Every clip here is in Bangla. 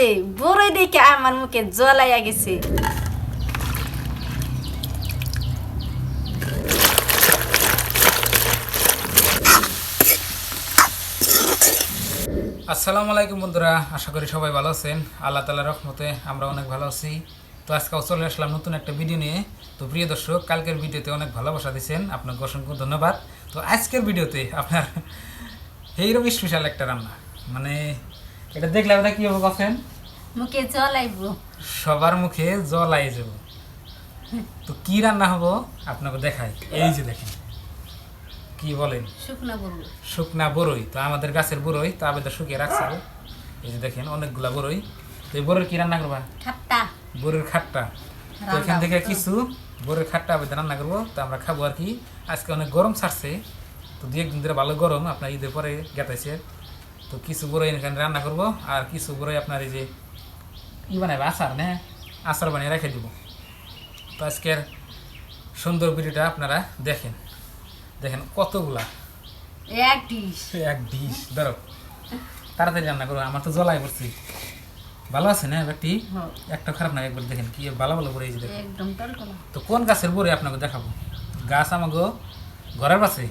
হাতে বড়ই দেখে আমার মুখে জলাইয়া গেছে। আসসালামু আলাইকুম বন্ধুরা, আশা করি সবাই ভালো আছেন। আল্লাহ তালা রহমতে আমরা অনেক ভালো আছি। তো আজকেও চলে আসলাম নতুন একটা ভিডিও নিয়ে। তো প্রিয় দর্শক, কালকের ভিডিওতে অনেক ভালোবাসা দিয়েছেন আপনাকে অসংখ্য ধন্যবাদ। তো আজকের ভিডিওতে আপনার এইরকম স্পেশাল একটা রান্না। মানে এটা দেখলে আপনারা কী হবে মুখে জলাইব সবার মুখে জল আই যাব। তো কি রান্না হব? আপনাকে দেখাই। এই যে দেখেন। কি বলেন? শুকনো বলব শুকনা বড়ই তো আমাদের গাছের বড়ই তো আবেদা শুকিয়ে রাখছে। এই যে দেখেন অনেকগুলা বড়ই তো এই বড়ির কি রান্না করবা? খাট্টা। বড়ির খাট্টা। তো এখান থেকে কিছু বড়ির খাট্টা আবেদা রান্না করব। তো আমরা খাব আর কি। আজকে অনেক গরম ছাড়ছে। তো দু একদিন ধরে ভালো গরম। আপনার ঈদের পরে গেতাইছে। তো কিছু বড়ই এখানে রান্না করব। আর কিছু বড়ই আপনার এই যে ই বানাবে আচার না আচার বানিয়ে রেখে দিব। তো আজকের সুন্দর ভিডিওটা আপনারা দেখেন। দেখেন কতগুলা। এক ডিশ। এক ডিশ ধরো। তাড়াতাড়ি রান্না করো আমার তো জ্বলাই পড়ছি। ভালো আছে না ব্যাগটি একটা খারাপ না একবার দেখেন কি ভালো ভালো করে এই যে একদম তো কোন গাছের বড়ি আপনাকে দেখাবো? গাছ আমাকে ঘরের পাশে।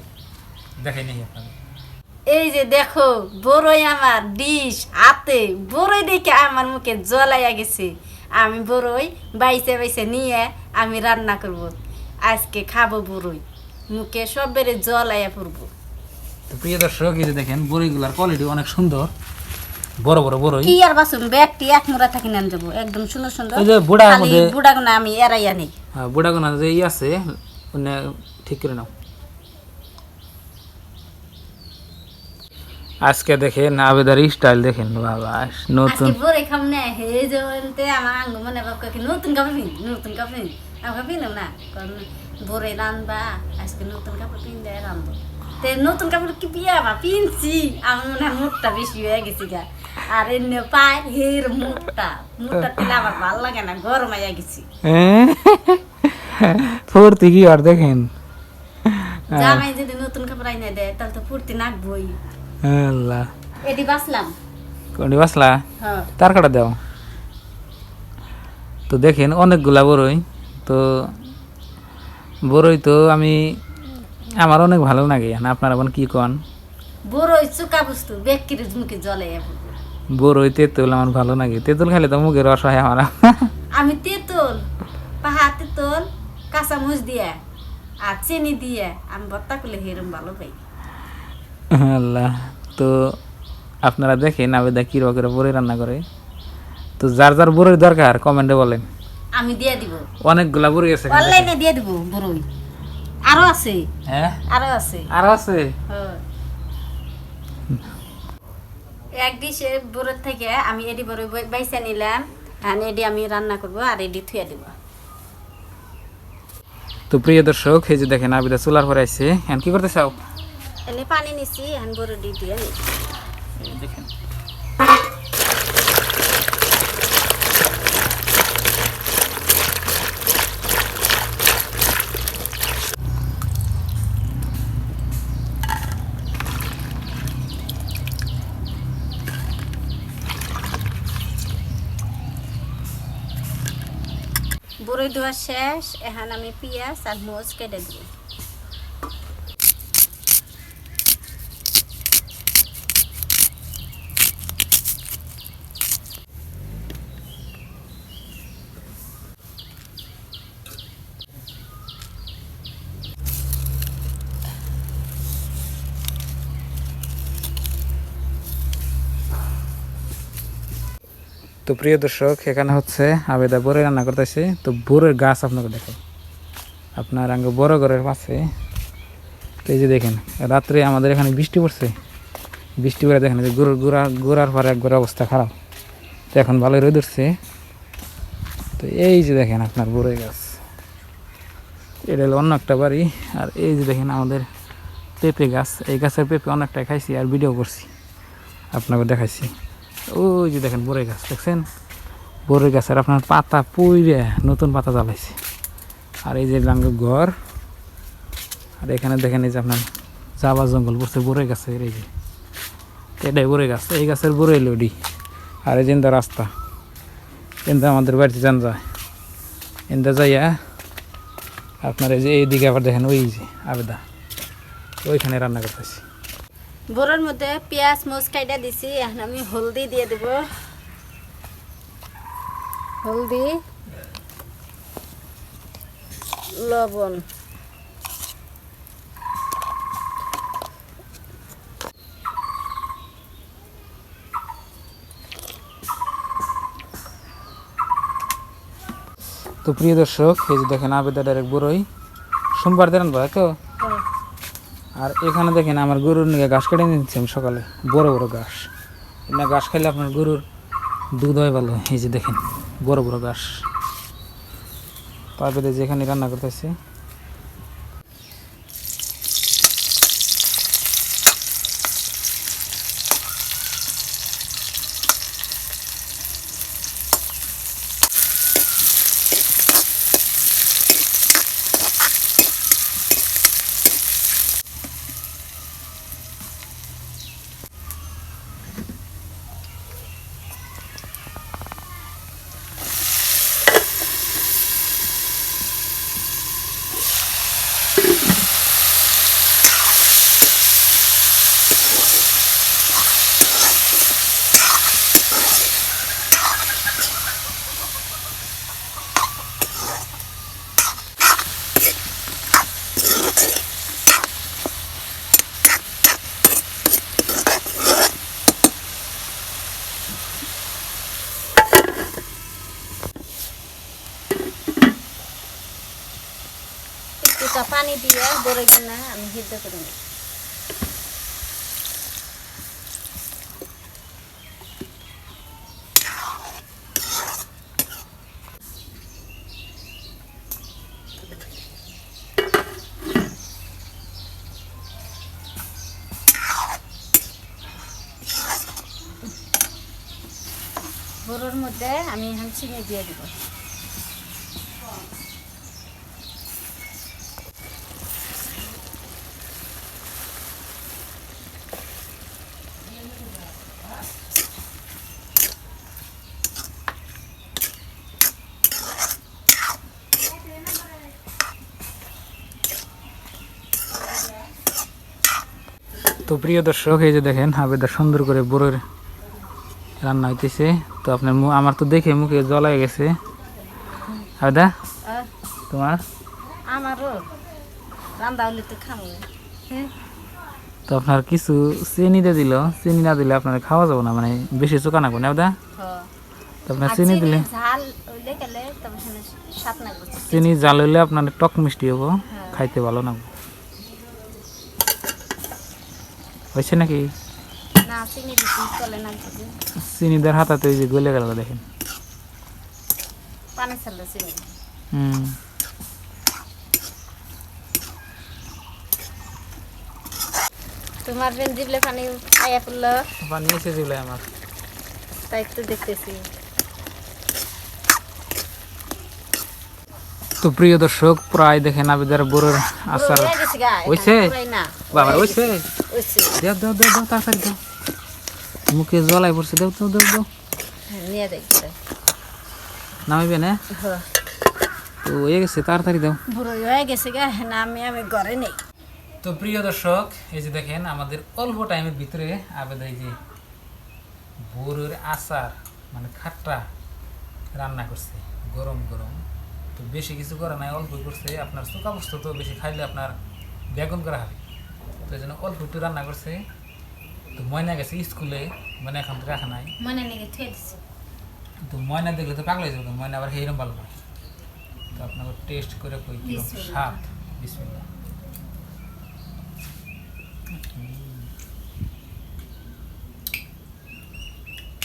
দেখাই নেই আপনাকে। এই যে দেখো বড়ই আমার ডিশ হাতে বড়ই দেখে আমার মুখে জলাইয়া গেছে। আমি বড়ই বাইসে বাইসে নিয়ে আমি রান্না করব। আজকে খাব বড়ই। মুখে সব বেড়ে জলাইয়া পড়ব। তো প্রিয় দর্শক এই যে দেখেন বড়িগুলার কোয়ালিটি অনেক সুন্দর। বড় বড় বড়ই। কি আর বাসুন ব্যাগটি এক মোড়া থাকি নাম যাব। একদম সুন্দর সুন্দর। ওই যে খালি মধ্যে- বুড়াগুনা আমি এড়াইয়া নেই। বুড়া গোনা যে ই আছে ঠিক করে নাও। আজকে দেখেন আবেদার স্টাইল দেখেন বাবা নতুন। আজকে বড়ই খাম না হে যে আমার আঙ্গ মনে বাবা কি নতুন কাপড় পিন নতুন কাপড় পিন। আমাকে পিনম না কারণ বড়ই রানবা আজকে নতুন কাপড় পিন দেয় রানবো। তে নতুন কাপড় কি পিয়া বা পিনছি আমার মনে হয় মুখটা বেশি হয়ে গেছে গা। আর এমনি পায় হের মুখটা মুখটা দিলে আমার ভালো লাগে না গরম হয়ে গেছি। ফুর্তি কি আর দেখেন? জামাই যদি নতুন কাপড় আইনা দেয় তাহলে তো ফুর্তি নাকবই। আল্লাহ এটি বাসলাম কোনটি বাসলা হ্যাঁ। তার কাটা দাও। তো দেখেন অনেকগুলা বড়ই তো বড়ই তো আমি আমার অনেক ভালো লাগে। না আপনারা এখন কি কন? বড়ই চুকা বস্তু ব্যক্তির মুখে জলে বড়ই তেঁতুল আমার ভালো লাগে। তেঁতুল খাইলে তো মুখের রস হয় আমার। আমি তেঁতুল পাহাড় তেঁতুল কাঁচামরিচ দিয়ে আর চিনি দিয়ে আমি ভর্তা করলে হেরম ভালো পাই। আল্লাহ। তো আপনারা দেখেন আবেদা কী রকম করে বড়ি রান্না করে। তো যার যার বড়ির দরকার কমেন্টে বলেন। আমি দিয়ে দিব। অনেকগুলা বড়ি আছে অনলাইনে দিয়ে দিব বড়ই আরও আছে। হ্যাঁ? আরও আছে। আরও আছে? হ্যাঁ। এক ডিশে বড়ের থেকে আমি এডি বড় বাইসা নিলাম। আর এডি আমি রান্না করব আর এডি থুয়ে দিব। তো প্রিয় দর্শক এই যে দেখেন আবিদা চুলার পরে আছে এখন কি করতে চাও? এনে পানি নিছি আর বড় ডি দিয়ে নিই দেখেন। বড়ই ধোয়া শেষ এখন আমি পেঁয়াজ আর মরিচ কেটে দিব তো প্রিয় দর্শক, এখানে হচ্ছে আবেদা বড়ে রান্না করতেছে। তো বড়ের গাছ আপনাকে দেখো আপনার আগে বড় ঘরের পাশে তো এই যে দেখেন, রাত্রে আমাদের এখানে বৃষ্টি পড়ছে। বৃষ্টি পড়ে দেখেন যে গুড় গুড়া, গুড়ার পরে একবার অবস্থা খারাপ। তো এখন ভালোই রোদ উঠছে। তো এই যে দেখেন আপনার বড়ই গাছ। এটা হলো অন্য একটা বাড়ি। আর এই যে দেখেন আমাদের পেঁপে গাছ। এই গাছের পেঁপে অনেকটা খাইছি আর ভিডিও করছি। আপনাকে দেখাইছি। ওই যে দেখেন বড়ই গাছ, দেখছেন? বড়ই গাছের আপনার পাতা পুইরে নতুন পাতা জ্বালাইছে। আর এই যে লাঙ্গ ঘর, আর এখানে দেখেন এই যে আপনার জাবা জঙ্গল পড়ছে বড়ই গাছের এই যে। এটাই বড়ই গাছ, এই গাছের বড়ই লডি। আর এই যে ইন্দা রাস্তা ইন্দা আমাদের বাড়িতে যান যায়। ইন্দা যাইয়া আপনার এই যে এইদিকে আবার দেখেন ওই যে আবেদা, ওইখানে রান্না করতেছি। বড়োর মধ্যে পেঁয়াজ মরিচ কাইটা দিছি, এখন আমি হলদি দিয়ে দেব। হলদি, লবণ। তো প্রিয় দর্শক, এই যে দেখেন আবেদা ডাইরেক্ট বড়ই সোমবার দেন ভাই তো? আর এখানে দেখেন আমার গরুর নিয়ে ঘাস কেটে নিচ্ছি আমি সকালে। বড় বড় ঘাস। না ঘাস খাইলে আপনার গরুর দুধ হয় ভালো। এই যে দেখেন, বড় বড় ঘাস। তারপরে যেখানে রান্না করতেছি একটুটা পানি দিয়ে বড়ই না আমি সিদ্ধ করে নেব। বড়োর মধ্যে আমি এখন চিনি দিয়ে দিব। তো প্রিয় দর্শক এই যে দেখেন আবেদা সুন্দর করে বড়ের রান্না হইতেছে। তো আপনার আমার তো দেখে মুখে জলাই গেছে। আবেদা তোমার? আমারও। রান্না হলে তো খাব। হ্যাঁ? তো আপনার কিছু চিনি দিয়ে দিল। চিনি না দিলে আপনার খাওয়া যাবে না মানে বেশি চোখা না আবেদা। তো আপনার চিনি দিলে চিনি জাল হইলে আপনার টক মিষ্টি হব হ্যাঁ। খাইতে ভালো লাগবে হয়েছে নাকি? না চিনি দিতে চলে না যদি চিনি দেওয়ার হাতাতে ওই যে গলে গেল দেখেন। হুম। তোমার বেন দিবলে পানি আয়া পড়ল? পানি এসে দিলে আমার। তাই একটু দেখতেছি। তো প্রিয় দর্শক প্রায় দেখেন আবেদার হয়ে হইছে? পুরাই না। বাবা হয়েছে। দেও দেও দেও দেও তাড়াতাড়ি দাও। মুখে জলাই পড়ছে দেও দেও দেও দেও। হ্যাঁ, নামাইবে না? হ্যাঁ। তো হয়ে গেছে তাড়াতাড়ি দাও। হয়ে গেছে গা না আমি ঘরে নেই। তো প্রিয় দর্শক এই যে দেখেন আমাদের অল্প টাইমের ভিতরে আবেদা এই যে বড়ের আচার মানে খাট্টা রান্না করছে গরম গরম। তো বেশি কিছু করা নাই অল্প করছে। আপনার চোকা বস্তু তো বেশি খাইলে আপনার বেগুন করা হবে। তো এই জন্য অল্প একটু রান্না করছে। তো ময়না গেছে স্কুলে মানে এখন তো রাখা নাই। নেই থুয়ে দিছি। তো ময়না দেখলে তো পাগলাই যাবে ময়না আবার সেইরকম ভালো পায় তো আপনাকে টেস্ট করে কই কীরকম। স্বাদ? বিসমিল্লাহ।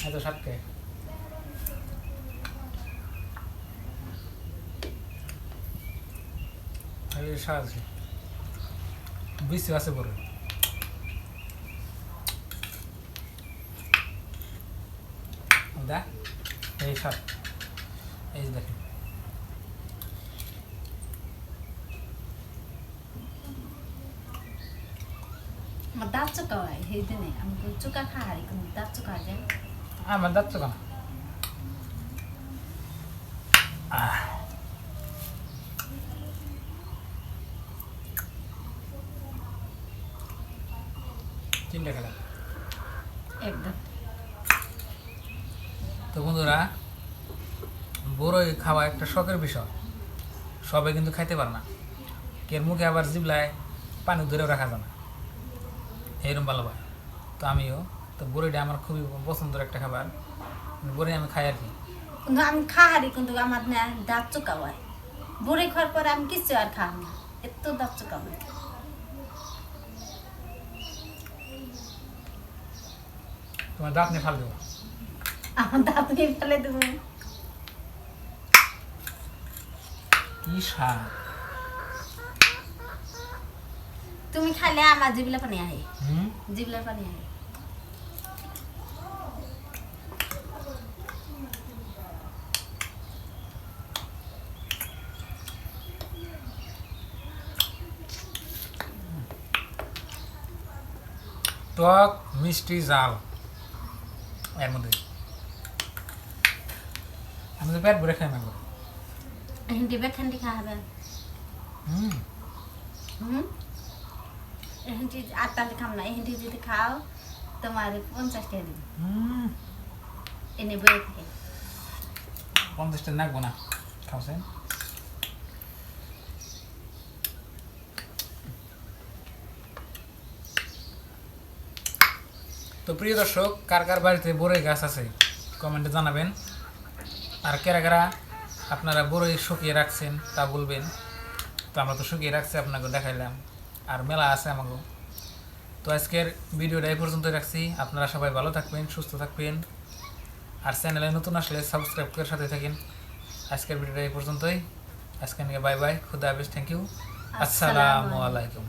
এত স্বাদ কে? স্বাদ আছে। বেশি আছে বড় দেখ এই স্বাদ এই দেখেন। আমার দাঁত চোকা হয় সেই দিনে আমি চোকা খা হারি কোনো দাঁত চোকা যায়। আমার যাচ্ছে কেন তিনটা খেলাম একদম। তো বন্ধুরা বড়ই খাওয়া একটা শখের বিষয়। সবাই কিন্তু খাইতে পারে না। কের মুখে আবার জিবলায় পানি ধরেও রাখা যায় না। এইরকম ভালো পায় তো আমিও তো বড়িটা আমার খুবই পছন্দের একটা খাবার। বড়ি আমি খাই আর কি। কিন্তু আমি খাহারি কিন্তু আমার দাঁত চুকাওয়ায়। বুড়ি খাওয়ার পরে আমি কিছু আর খাও না। এত দাঁত চুকাওয়ায় তোমার দাঁত নিয়ে ফাল দেবো। আমার দাঁত নিয়ে ফেলে দেবো। কি স্বাদ তুমি খাইলে আমার জিবলা পানি আহে। হুম? জিবলার পানি আহে। টক মিষ্টি জাল। এর মধ্যে। আমি তো পেট ভরে খাই না গো। হিন্দি বেখান্ডি খাওয়াবেন হুম। হুম। হিন্দি আটটা খাম না হিন্দি যদি খাও তোমার পঞ্চাশ টাকা দিবে। হুম। এনে বয়ে থাকে। পঞ্চাশটা নাকবো না। খাওছেন তো প্রিয় দর্শক কার কার বাড়িতে বড়ই গাছ আছে কমেন্টে জানাবেন। আর কেরা কারা আপনারা বড়ই শুকিয়ে রাখছেন তা বলবেন। তো আমরা তো শুকিয়ে রাখছি আপনাকে দেখাইলাম। আর মেলা আছে আমাকে তো আজকের ভিডিওটা এই পর্যন্তই রাখছি। আপনারা সবাই ভালো থাকবেন সুস্থ থাকবেন। আর চ্যানেলে নতুন আসলে সাবস্ক্রাইব করে সাথে থাকেন। আজকের ভিডিওটা এই পর্যন্তই। আজকে বাই বাই খুদা হাফিজ থ্যাংক ইউ আসসালামু আলাইকুম।